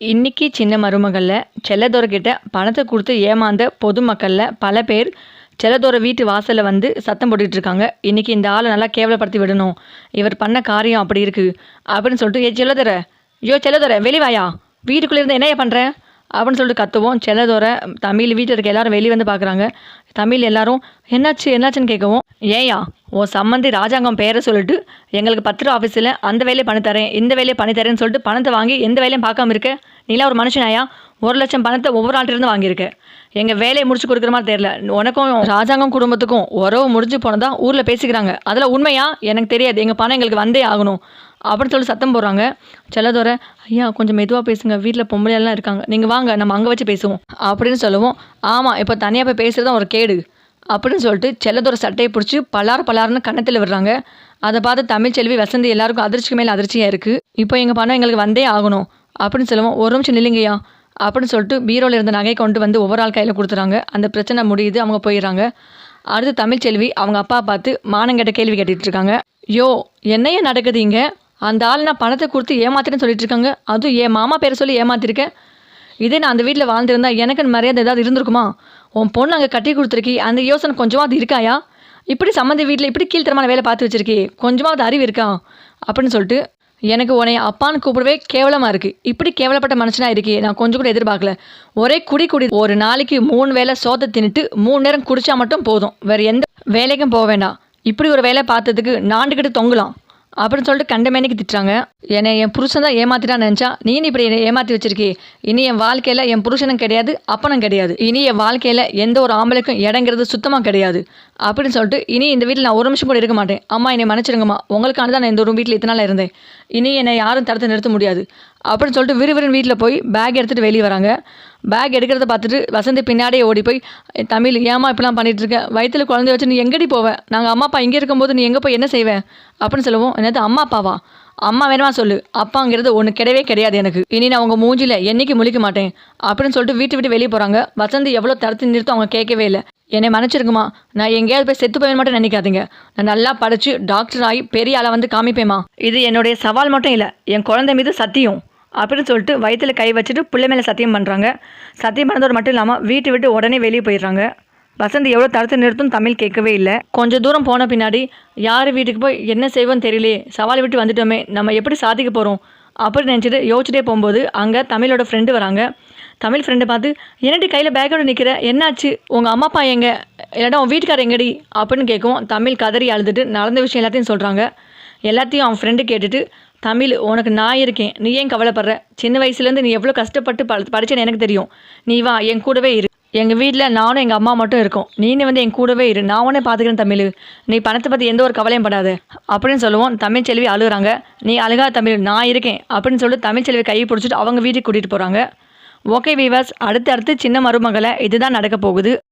இன்னைக்கு சின்ன மருமகளில் செல்லதோரக்கிட்ட பணத்தை கொடுத்து ஏமாந்த பொதுமக்களில் பல பேர் செல்லதோர வீட்டு வாசலில் வந்து சத்தம் போட்டுக்கிட்டு இருக்காங்க இன்றைக்கி இந்த ஆளை நல்லா கேவலப்படுத்தி விடணும். இவர் பண்ண காரியம் அப்படி இருக்குது அப்படின்னு சொல்லிட்டு ஏ செல்லதோர ஐயோ செல்லதோர வெளிவாயா வீட்டுக்குள்ளே இருந்து என்னையா பண்ணுற அப்படின்னு சொல்லிட்டு கத்துவோம். செல்லதோர தமிழ் வீட்டில் இருக்க எல்லாரும் வெளியே வந்து பார்க்குறாங்க தமிழ் எல்லாரும் என்னாச்சு என்னாச்சுன்னு கேட்கவும் ஏயா உன் சம்மந்தி ராஜாங்கம் பேரை சொல்லிட்டு எங்களுக்கு பத்திர ஆஃபீஸில் அந்த வேலையை பண்ணி தரேன் இந்த வேலையை பண்ணி தரேன்னு சொல்லிட்டு பணத்தை வாங்கி எந்த வேலையும் பார்க்காம இருக்க. நீலாம் ஒரு மனுஷனாயா? ஒரு லட்சம் பணத்தை ஒவ்வொரு ஆள்கிட்டருந்து வாங்கியிருக்க. எங்கள் வேலையை முடிச்சு கொடுக்குற மாதிரி தெரியல. உனக்கும் ராஜாங்கம் குடும்பத்துக்கும் உறவு முடிஞ்சு போனதா ஊரில் பேசிக்கிறாங்க. அதில் உண்மையா? எனக்கு தெரியாது. எங்கள் பணம் எங்களுக்கு வந்தே ஆகணும். அப்படின்னு சொல்லி சத்தம் போடுறாங்க. செல்லதோரை ஐயா கொஞ்சம் மெதுவாக பேசுங்க. வீட்டில் பொம்பளையெல்லாம் இருக்காங்க. நீங்கள் வாங்க நம்ம அங்கே வச்சு பேசுவோம். அப்படின்னு சொல்லுவோம். ஆமாம் இப்போ தனியாக போய் பேசுகிறது தான் ஒரு கேடு. அப்படின்னு சொல்லிட்டு செல்லதோர சட்டையை பிடிச்சி பலார் பலார்னு கன்னத்தில் விடுறாங்க. அதை பார்த்து தமிழ் செல்வி வசந்தி எல்லாருக்கும் அதிர்ச்சிக்கு மேலே அதிர்ச்சியாக இருக்குது இப்போ எங்கள் பணம் எங்களுக்கு வந்தே ஆகணும். அப்படின்னு சொல்லுவோம். ஒரு நிமிஷம் நில்லுங்கய்யா. அப்படின்னு சொல்லிட்டு பீரோவில் இருந்த நகை கொண்டு வந்து ஒவ்வொரு ஆள் கையில் கொடுத்துறாங்க. அந்த பிரச்சனை முடியுது அவங்க போயிடுறாங்க. அடுத்து தமிழ்ச்செல்வி அவங்க அப்பா பார்த்து மானங்கெட்ட கேள்வி கேட்டுட்டு இருக்காங்க. யோ என்னையே நடக்குது இங்கே? அந்த ஆள் நான் பணத்தை கொடுத்து ஏமாத்திட்டேன்னு சொல்லிட்டு இருக்காங்க அதுவும் என் மாமா பேரை சொல்லி ஏமாத்திருக்கேன் இதே நான் அந்த வீட்டில் வாழ்ந்திருந்தா எனக்கு மரியாதை ஏதாவது இருந்திருக்குமா? உன் பொண்ணு அங்கே கட்டி கொடுத்துருக்கி அந்த யோசனை கொஞ்சமாவது இருக்காயா? இப்படி சம்மந்தி வீட்டில் இப்படி கீழ்த்தரமான வேலை பார்த்து வச்சிருக்கி கொஞ்சமாவது அறிவு இருக்கா? அப்படின்னு சொல்லிட்டு எனக்கு உன்னை அப்பான்னு கூப்பிடவே கேவலமாக இருக்குது இப்படி கேவலப்பட்ட மனுஷனாக இருக்கே நான் கொஞ்சம் கூட எதிர்பார்க்கல. ஒரே குடி குடி ஒரு நாளைக்கு மூணு வேளை சோத்தை தின்னுட்டு மூணு நேரம் குடிச்சா மட்டும் போதும். வேறு எந்த வேலைக்கும் போக வேண்டாம். இப்படி ஒரு வேலை பார்த்ததுக்கு நாண்டுக்கிட்டு தொங்கலாம். அப்படின்னு சொல்லிட்டு கண்டமேனிக்கு திட்டுறாங்க. என்னை என் புருஷன் தான் ஏமாத்திட்டான்னு நினச்சா நீ இப்படி என்னை ஏமாற்றி வச்சிருக்கே? இனி என் வாழ்க்கையில் என் புருஷனும் கிடையாது அப்பனும் கிடையாது. இனி என் வாழ்க்கையில் எந்த ஒரு ஆம்பளைக்கும் இடங்கிறது சுத்தமாக கிடையாது. அப்படின்னு சொல்லிட்டு இனி இந்த வீட்டில் நான் ஒரு நிமிஷம் கூட இருக்க மாட்டேன். அம்மா என்னை மன்னிச்சிருங்கம்மா உங்களுக்கான தான் நான் இந்த ஒரு வீட்டில் இத்தனை நாள் இருந்தேன். இனி என்னை யாரும் தடுத்து நிறுத்த முடியாது. அப்படின்னு சொல்லிட்டு விறுவிறுன்னு வீட்டில் போய் பேக் எடுத்துகிட்டு வெளியே வராங்க. பேக் எடுக்கிறத பார்த்துட்டு வசந்தி பின்னாடியே ஓடி போய் தமிழ் ஏமா இப்படிலாம் பண்ணிகிட்டு இருக்க? வயிற்றில் குழந்தைய வச்சு நீ எங்கடி போவ? நாங்கள் அம்மா அப்பா இங்கே இருக்கும்போது நீ எங்கே போய் என்ன செய்வேன் அப்படின்னு சொல்லுவோம். என்னது அம்மா அப்பாவா? அம்மா வேணுமா சொல்லு? அப்பாங்கிறது ஒன்று கிடையவே கிடையாது எனக்கு. இனி நான் உங்கள் மூஞ்சியில் என்னைக்கு முழிக்க மாட்டேன்? அப்படின்னு சொல்லிட்டு வீட்டு விட்டு வெளியே போகிறாங்க வசந்தி எவ்வளோ தடுத்து நிறுத்தம் அவங்க கேட்கவே இல்லை. என்னை மன்னிச்சிருக்குமா நான் எங்கேயாவது போய் செத்து போவேன் மட்டும் நினைக்காதீங்க. நான் நல்லா படித்து டாக்டர் ஆகி பெரிய ஆளை வந்து காமிப்பேம்மா. இது என்னுடைய சவால் மட்டும் இல்லை. என் குழந்தை மீது சத்தியம். அப்படின்னு சொல்லிட்டு வயிற்றில் கை வச்சுட்டு பிள்ளை மேலே சத்தியம் பண்ணுறாங்க சத்தியம் பண்ணதோடு மட்டும் இல்லாமல் வீட்டை விட்டு உடனே வெளியே போயிடுறாங்க. வசந்த் எவ்வளோ தடுத்து நிறுத்தும் தமிழ் கேட்கவே இல்லை. கொஞ்சம் தூரம் போன பின்னாடி யார் வீட்டுக்கு போய் என்ன செய்வோன்னு தெரியலையே சவால் விட்டு வந்துட்டோமே நம்ம எப்படி சாதிக்க போகிறோம் அப்படி நினச்சிட்டு யோசிச்சுட்டே போகும்போது அங்கே தமிழோட ஃப்ரெண்டு வராங்க. தமிழ் ஃப்ரெண்டை பார்த்து என்னடி கையில் பேக்கோட நிற்கிற என்னாச்சு? உங்கள் அம்மா அப்பா எங்கே? இல்லாட்டா உன் வீட்டுக்கார எங்கடி? அப்படின்னு கேட்கும் தமிழ் கதறி அழுதுட்டு நடந்த விஷயம் எல்லாத்தையும் சொல்கிறாங்க எல்லாத்தையும் அவன் ஃப்ரெண்டு கேட்டுட்டு தமிழ் உனக்கு நான் இருக்கேன். நீ ஏன் கவலைப்படுற? சின்ன வயசுலேருந்து நீ எவ்வளோ கஷ்டப்பட்டு ப படிச்சேன்னு எனக்கு தெரியும். நீ வா என் கூடவே இரு. எங்கள் வீட்டில் நானும் எங்கள் அம்மா மட்டும் இருக்கோம். நீனு வந்து என் கூடவே இரு. நான் உனே பார்த்துக்கிறேன் தமிழ். நீ பணத்தை பற்றி எந்த ஒரு கவலையும் படாது. அப்படின்னு சொல்லுவோம். தமிழ் செல்வி அழுகுறாங்க. நீ அழுகா தமிழ் நான் இருக்கேன். அப்படின்னு சொல்லி தமிழ் செல்வி கையை பிடிச்சிட்டு அவங்க வீட்டுக்கு கூட்டிகிட்டு போகிறாங்க ஓகே வீவர்ஸ் அடுத்து அடுத்து சின்ன மருமகளை இதுதான் நடக்க போகுது.